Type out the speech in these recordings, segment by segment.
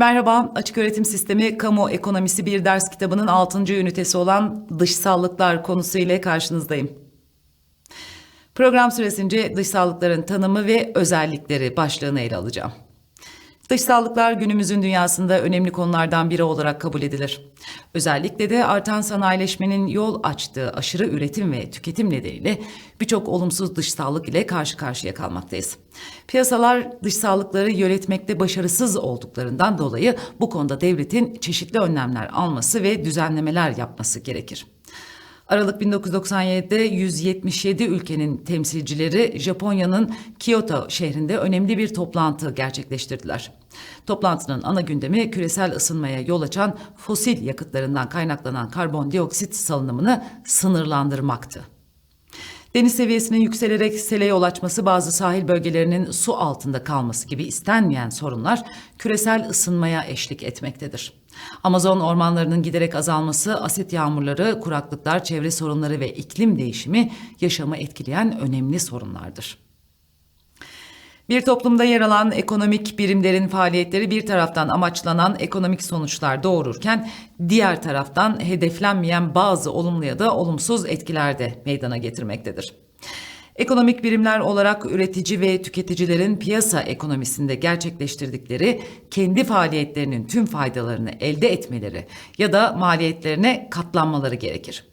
Merhaba, Açık Öğretim Sistemi Kamu Ekonomisi bir ders kitabının 6. ünitesi olan dışsallıklar konusu ile karşınızdayım. Program süresince dışsallıkların tanımı ve özellikleri başlığını ele alacağım. Dışsallıklar günümüzün dünyasında önemli konulardan biri olarak kabul edilir. Özellikle de artan sanayileşmenin yol açtığı aşırı üretim ve tüketim nedeniyle birçok olumsuz dışsallık ile karşı karşıya kalmaktayız. Piyasalar dışsallıkları yönetmekte başarısız olduklarından dolayı bu konuda devletin çeşitli önlemler alması ve düzenlemeler yapması gerekir. Aralık 1997'de 177 ülkenin temsilcileri Japonya'nın Kyoto şehrinde önemli bir toplantı gerçekleştirdiler. Toplantının ana gündemi küresel ısınmaya yol açan fosil yakıtlarından kaynaklanan karbondioksit salınımını sınırlandırmaktı. Deniz seviyesinin yükselerek sele yol açması bazı sahil bölgelerinin su altında kalması gibi istenmeyen sorunlar küresel ısınmaya eşlik etmektedir. Amazon ormanlarının giderek azalması, asit yağmurları, kuraklıklar, çevre sorunları ve iklim değişimi yaşamı etkileyen önemli sorunlardır. Bir toplumda yer alan ekonomik birimlerin faaliyetleri bir taraftan amaçlanan ekonomik sonuçlar doğururken diğer taraftan hedeflenmeyen bazı olumlu ya da olumsuz etkiler de meydana getirmektedir. Ekonomik birimler olarak üretici ve tüketicilerin piyasa ekonomisinde gerçekleştirdikleri kendi faaliyetlerinin tüm faydalarını elde etmeleri ya da maliyetlerine katlanmaları gerekir.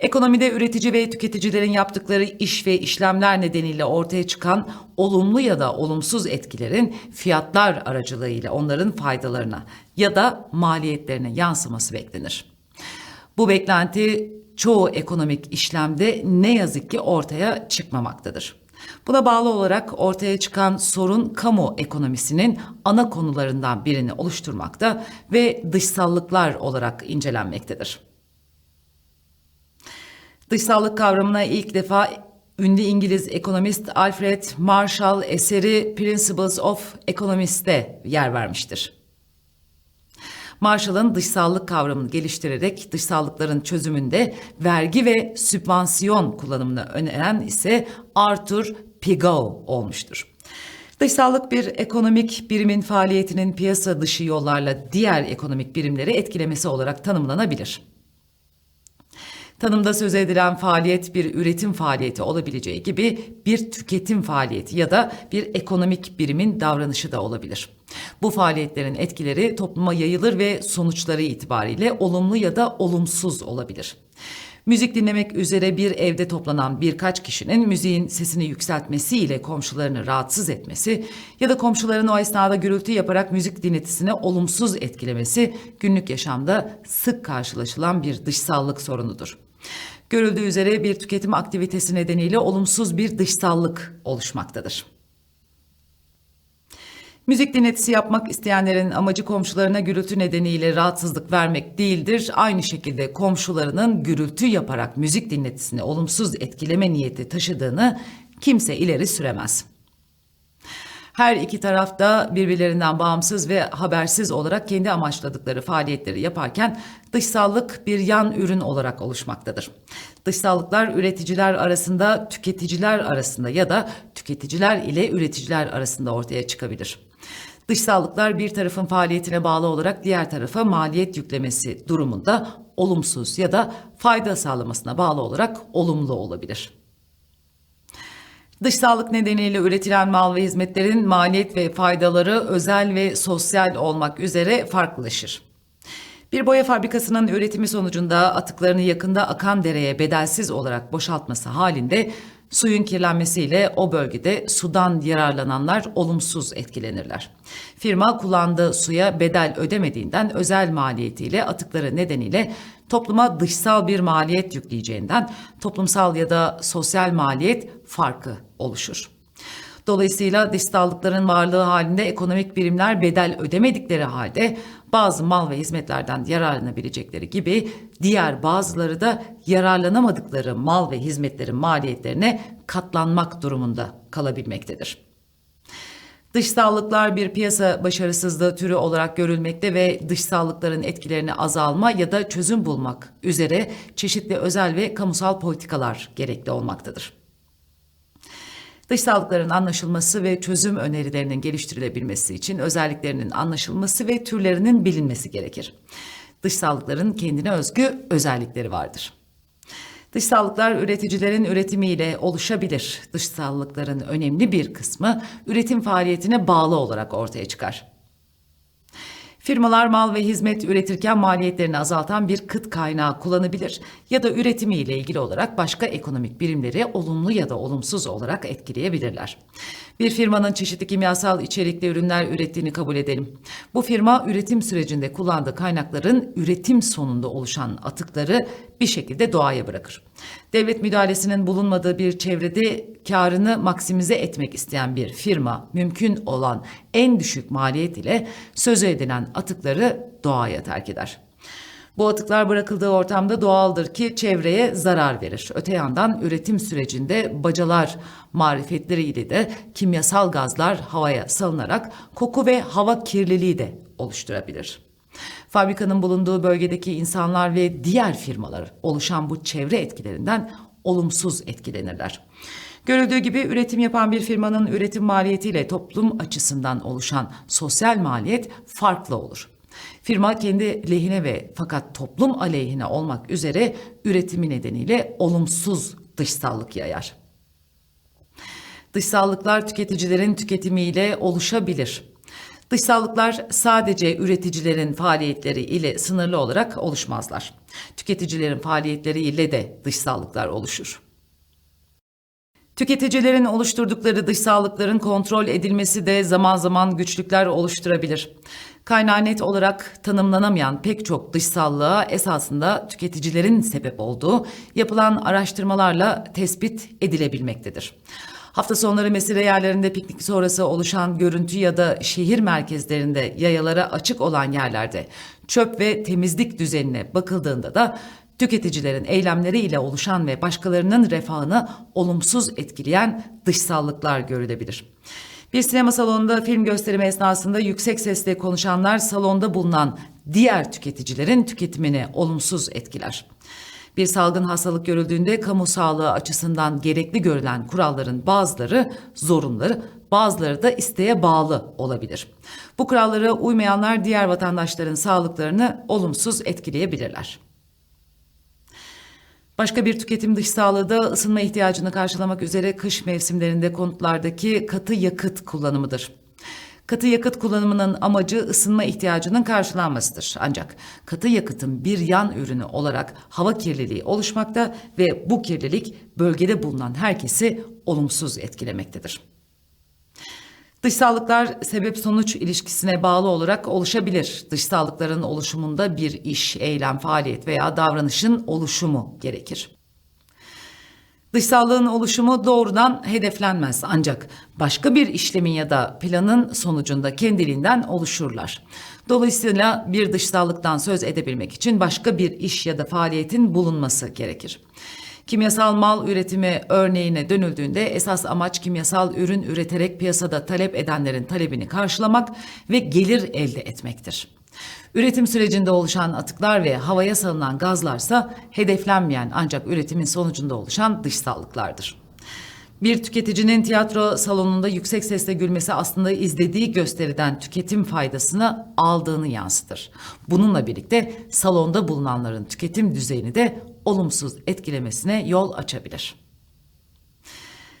Ekonomide üretici ve tüketicilerin yaptıkları iş ve işlemler nedeniyle ortaya çıkan olumlu ya da olumsuz etkilerin fiyatlar aracılığıyla onların faydalarına ya da maliyetlerine yansıması beklenir. Bu beklenti çoğu ekonomik işlemde ne yazık ki ortaya çıkmamaktadır. Buna bağlı olarak ortaya çıkan sorun kamu ekonomisinin ana konularından birini oluşturmakta ve dışsallıklar olarak incelenmektedir. Dışsallık kavramına ilk defa ünlü İngiliz ekonomist Alfred Marshall eseri Principles of Economist'te yer vermiştir. Marshall'ın dışsallık kavramını geliştirerek dışsallıkların çözümünde vergi ve sübvansiyon kullanımını öneren ise Arthur Pigou olmuştur. Dışsallık bir ekonomik birimin faaliyetinin piyasa dışı yollarla diğer ekonomik birimleri etkilemesi olarak tanımlanabilir. Tanımda söz edilen faaliyet bir üretim faaliyeti olabileceği gibi bir tüketim faaliyeti ya da bir ekonomik birimin davranışı da olabilir. Bu faaliyetlerin etkileri topluma yayılır ve sonuçları itibariyle olumlu ya da olumsuz olabilir. Müzik dinlemek üzere bir evde toplanan birkaç kişinin müziğin sesini yükseltmesiyle komşularını rahatsız etmesi ya da komşuların o esnada gürültü yaparak müzik dinletisini olumsuz etkilemesi günlük yaşamda sık karşılaşılan bir dışsallık sorunudur. Görüldüğü üzere bir tüketim aktivitesi nedeniyle olumsuz bir dışsallık oluşmaktadır. Müzik dinletisi yapmak isteyenlerin amacı komşularına gürültü nedeniyle rahatsızlık vermek değildir. Aynı şekilde komşularının gürültü yaparak müzik dinletisini olumsuz etkileme niyeti taşıdığını kimse ileri süremez. Her iki taraf da birbirlerinden bağımsız ve habersiz olarak kendi amaçladıkları faaliyetleri yaparken dışsallık bir yan ürün olarak oluşmaktadır. Dışsallıklar üreticiler arasında, tüketiciler arasında ya da tüketiciler ile üreticiler arasında ortaya çıkabilir. Dışsallıklar bir tarafın faaliyetine bağlı olarak diğer tarafa maliyet yüklemesi durumunda olumsuz ya da fayda sağlamasına bağlı olarak olumlu olabilir. Dışsallık nedeniyle üretilen mal ve hizmetlerin maliyet ve faydaları özel ve sosyal olmak üzere farklılaşır. Bir boya fabrikasının üretimi sonucunda atıklarını yakında akan dereye bedelsiz olarak boşaltması halinde suyun kirlenmesiyle o bölgede sudan yararlananlar olumsuz etkilenirler. Firma kullandığı suya bedel ödemediğinden özel maliyetiyle atıkları nedeniyle topluma dışsal bir maliyet yükleyeceğinden toplumsal ya da sosyal maliyet farkı oluşur. Dolayısıyla dışsallıkların varlığı halinde ekonomik birimler bedel ödemedikleri halde bazı mal ve hizmetlerden yararlanabilecekleri gibi diğer bazıları da yararlanamadıkları mal ve hizmetlerin maliyetlerine katlanmak durumunda kalabilmektedir. Dışsallıklar bir piyasa başarısızlığı türü olarak görülmekte ve dışsallıkların etkilerini azalma ya da çözüm bulmak üzere çeşitli özel ve kamusal politikalar gerekli olmaktadır. Dışsallıkların anlaşılması ve çözüm önerilerinin geliştirilebilmesi için özelliklerinin anlaşılması ve türlerinin bilinmesi gerekir. Dışsallıkların kendine özgü özellikleri vardır. Dışsallıklar üreticilerin üretimiyle oluşabilir. Dışsallıkların önemli bir kısmı üretim faaliyetine bağlı olarak ortaya çıkar. Firmalar mal ve hizmet üretirken maliyetlerini azaltan bir kıt kaynağı kullanabilir ya da üretimiyle ilgili olarak başka ekonomik birimleri olumlu ya da olumsuz olarak etkileyebilirler. Bir firmanın çeşitli kimyasal içerikli ürünler ürettiğini kabul edelim. Bu firma üretim sürecinde kullandığı kaynakların üretim sonunda oluşan atıkları bir şekilde doğaya bırakır. Devlet müdahalesinin bulunmadığı bir çevrede karını maksimize etmek isteyen bir firma mümkün olan en düşük maliyet ile sözü edilen atıkları doğaya terk eder. Bu atıklar bırakıldığı ortamda doğaldır ki çevreye zarar verir. Öte yandan üretim sürecinde bacalar marifetleriyle de kimyasal gazlar havaya salınarak koku ve hava kirliliği de oluşturabilir. Fabrikanın bulunduğu bölgedeki insanlar ve diğer firmalar oluşan bu çevre etkilerinden olumsuz etkilenirler. Görüldüğü gibi üretim yapan bir firmanın üretim maliyetiyle toplum açısından oluşan sosyal maliyet farklı olur. Firma kendi lehine ve fakat toplum aleyhine olmak üzere üretimi nedeniyle olumsuz dışsallık yayar. Dışsallıklar tüketicilerin tüketimiyle oluşabilir. Dışsallıklar sadece üreticilerin faaliyetleri ile sınırlı olarak oluşmazlar. Tüketicilerin faaliyetleri ile de dışsallıklar oluşur. Tüketicilerin oluşturdukları dışsallıkların kontrol edilmesi de zaman zaman güçlükler oluşturabilir. Kaynağı net olarak tanımlanamayan pek çok dışsallığa esasında tüketicilerin sebep olduğu yapılan araştırmalarla tespit edilebilmektedir. Hafta sonları mesire yerlerinde piknik sonrası oluşan görüntü ya da şehir merkezlerinde yayalara açık olan yerlerde çöp ve temizlik düzenine bakıldığında da tüketicilerin eylemleriyle oluşan ve başkalarının refahını olumsuz etkileyen dışsallıklar görülebilir. Bir sinema salonunda film gösterimi esnasında yüksek sesle konuşanlar salonda bulunan diğer tüketicilerin tüketimini olumsuz etkiler. Bir salgın hastalık görüldüğünde kamu sağlığı açısından gerekli görülen kuralların bazıları zorunlu, bazıları da isteğe bağlı olabilir. Bu kurallara uymayanlar diğer vatandaşların sağlıklarını olumsuz etkileyebilirler. Başka bir tüketim dış sağlığı da ısınma ihtiyacını karşılamak üzere kış mevsimlerinde konutlardaki katı yakıt kullanımıdır. Katı yakıt kullanımının amacı ısınma ihtiyacının karşılanmasıdır. Ancak katı yakıtın bir yan ürünü olarak hava kirliliği oluşmakta ve bu kirlilik bölgede bulunan herkesi olumsuz etkilemektedir. Dışsallıklar sebep-sonuç ilişkisine bağlı olarak oluşabilir. Dışsallıkların oluşumunda bir iş, eylem, faaliyet veya davranışın oluşumu gerekir. Dışsallığın oluşumu doğrudan hedeflenmez ancak başka bir işlemin ya da planın sonucunda kendiliğinden oluşurlar. Dolayısıyla bir dışsallıktan söz edebilmek için başka bir iş ya da faaliyetin bulunması gerekir. Kimyasal mal üretimi örneğine dönüldüğünde esas amaç kimyasal ürün üreterek piyasada talep edenlerin talebini karşılamak ve gelir elde etmektir. Üretim sürecinde oluşan atıklar ve havaya salınan gazlarsa hedeflenmeyen ancak üretimin sonucunda oluşan dışsallıklardır. Bir tüketicinin tiyatro salonunda yüksek sesle gülmesi aslında izlediği gösteriden tüketim faydasını aldığını yansıtır. Bununla birlikte salonda bulunanların tüketim düzeyini de olumsuz etkilemesine yol açabilir.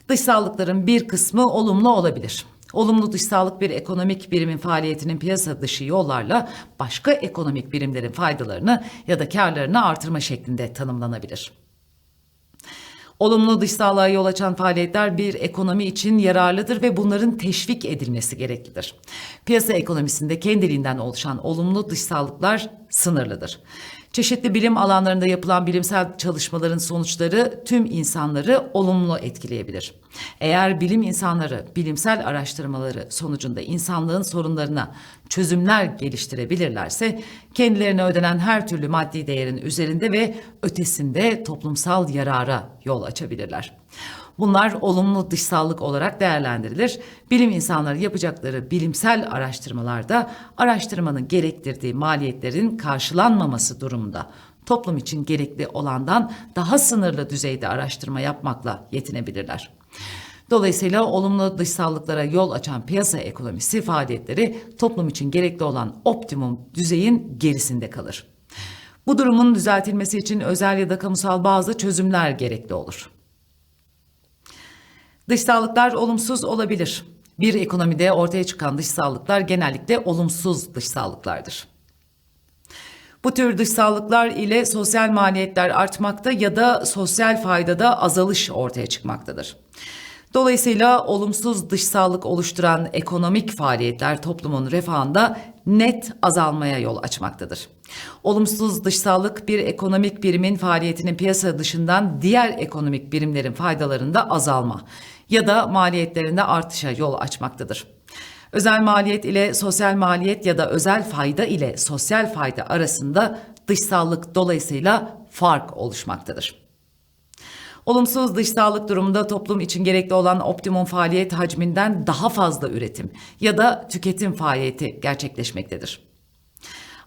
Dışsallıkların bir kısmı olumlu olabilir. Olumlu dışsallık bir ekonomik birimin faaliyetinin piyasa dışı yollarla başka ekonomik birimlerin faydalarını ya da karlarını artırma şeklinde tanımlanabilir. Olumlu dışsallığa yol açan faaliyetler bir ekonomi için yararlıdır ve bunların teşvik edilmesi gereklidir. Piyasa ekonomisinde kendiliğinden oluşan olumlu dışsallıklar sınırlıdır. Çeşitli bilim alanlarında yapılan bilimsel çalışmaların sonuçları tüm insanları olumlu etkileyebilir. Eğer bilim insanları bilimsel araştırmaları sonucunda insanlığın sorunlarına çözümler geliştirebilirlerse kendilerine ödenen her türlü maddi değerin üzerinde ve ötesinde toplumsal yarara yol açabilirler. Bunlar olumlu dışsallık olarak değerlendirilir. Bilim insanları yapacakları bilimsel araştırmalarda araştırmanın gerektirdiği maliyetlerin karşılanmaması durumunda toplum için gerekli olandan daha sınırlı düzeyde araştırma yapmakla yetinebilirler. Dolayısıyla olumlu dışsallıklara yol açan piyasa ekonomisi faaliyetleri toplum için gerekli olan optimum düzeyin gerisinde kalır. Bu durumun düzeltilmesi için özel ya da kamusal bazı çözümler gerekli olur. Dışsallıklar olumsuz olabilir. Bir ekonomide ortaya çıkan dışsallıklar genellikle olumsuz dışsallıklardır. Bu tür dışsallıklar ile sosyal maliyetler artmakta ya da sosyal faydada azalış ortaya çıkmaktadır. Dolayısıyla olumsuz dışsallık oluşturan ekonomik faaliyetler toplumun refahında net azalmaya yol açmaktadır. Olumsuz dışsallık bir ekonomik birimin faaliyetinin piyasa dışından diğer ekonomik birimlerin faydalarında azalma ya da maliyetlerinde artışa yol açmaktadır. Özel maliyet ile sosyal maliyet ya da özel fayda ile sosyal fayda arasında dışsallık dolayısıyla fark oluşmaktadır. Olumsuz dışsallık durumunda toplum için gerekli olan optimum faaliyet hacminden daha fazla üretim ya da tüketim faaliyeti gerçekleşmektedir.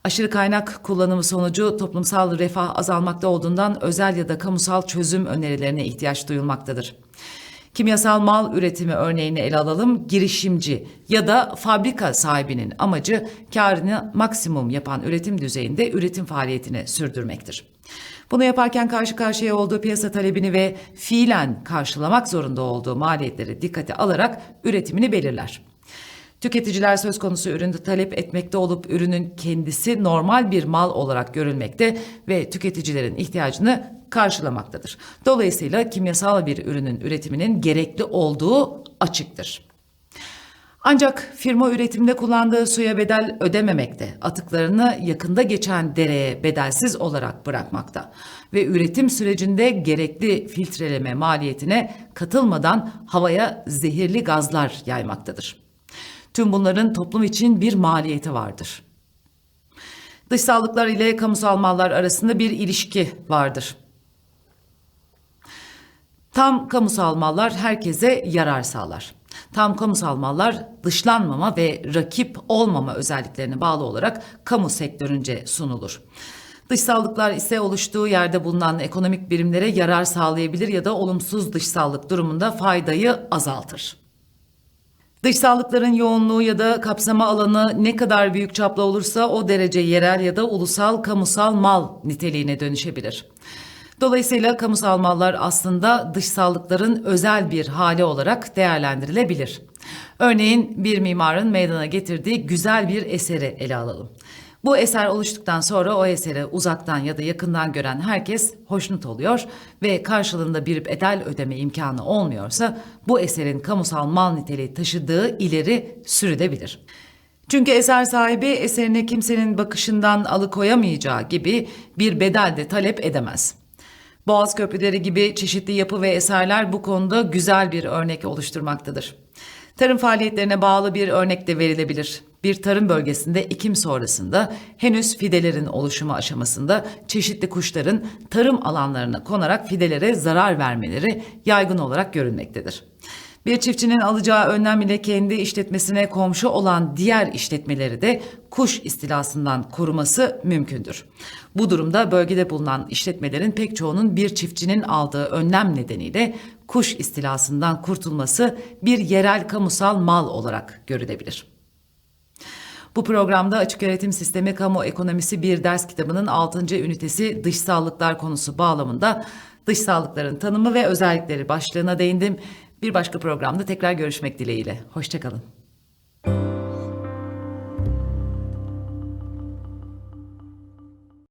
Aşırı kaynak kullanımı sonucu toplumsal refah azalmakta olduğundan özel ya da kamusal çözüm önerilerine ihtiyaç duyulmaktadır. Kimyasal mal üretimi örneğini ele alalım. Girişimci ya da fabrika sahibinin amacı karını maksimum yapan üretim düzeyinde üretim faaliyetini sürdürmektir. Bunu yaparken karşı karşıya olduğu piyasa talebini ve fiilen karşılamak zorunda olduğu maliyetleri dikkate alarak üretimini belirler. Tüketiciler söz konusu ürünü talep etmekte olup ürünün kendisi normal bir mal olarak görülmekte ve tüketicilerin ihtiyacını karşılamaktadır. Dolayısıyla kimyasal bir ürünün üretiminin gerekli olduğu açıktır. Ancak firma üretimde kullandığı suya bedel ödememekte, atıklarını yakında geçen dereye bedelsiz olarak bırakmakta ve üretim sürecinde gerekli filtreleme maliyetine katılmadan havaya zehirli gazlar yaymaktadır. Tüm bunların toplum için bir maliyeti vardır. Dışsallıklar ile kamusal mallar arasında bir ilişki vardır. Tam kamusal mallar herkese yarar sağlar. Tam kamusal mallar dışlanmama ve rakip olmama özelliklerine bağlı olarak kamu sektörünce sunulur. Dışsallıklar ise oluştuğu yerde bulunan ekonomik birimlere yarar sağlayabilir ya da olumsuz dışsallık durumunda faydayı azaltır. Dışsallıkların yoğunluğu ya da kapsama alanı ne kadar büyük çaplı olursa o derece yerel ya da ulusal kamusal mal niteliğine dönüşebilir. Dolayısıyla kamusal mallar aslında dışsallıkların özel bir hali olarak değerlendirilebilir. Örneğin bir mimarın meydana getirdiği güzel bir eseri ele alalım. Bu eser oluştuktan sonra o eseri uzaktan ya da yakından gören herkes hoşnut oluyor ve karşılığında bir bedel ödeme imkanı olmuyorsa bu eserin kamusal mal niteliği taşıdığı ileri sürülebilir. Çünkü eser sahibi eserine kimsenin bakışından alıkoyamayacağı gibi bir bedel de talep edemez. Boğaz köprüleri gibi çeşitli yapı ve eserler bu konuda güzel bir örnek oluşturmaktadır. Tarım faaliyetlerine bağlı bir örnek de verilebilir. Bir tarım bölgesinde ekim sonrasında henüz fidelerin oluşumu aşamasında çeşitli kuşların tarım alanlarına konarak fidelere zarar vermeleri yaygın olarak görülmektedir. Bir çiftçinin alacağı önlem ile kendi işletmesine komşu olan diğer işletmeleri de kuş istilasından koruması mümkündür. Bu durumda bölgede bulunan işletmelerin pek çoğunun bir çiftçinin aldığı önlem nedeniyle kuş istilasından kurtulması bir yerel kamusal mal olarak görülebilir. Bu programda Açık Öğretim Sistemi Kamu Ekonomisi bir ders kitabının 6. ünitesi dışsallıklar konusu bağlamında dışsallıkların tanımı ve özellikleri başlığına değindim. Bir başka programda tekrar görüşmek dileğiyle. Hoşçakalın.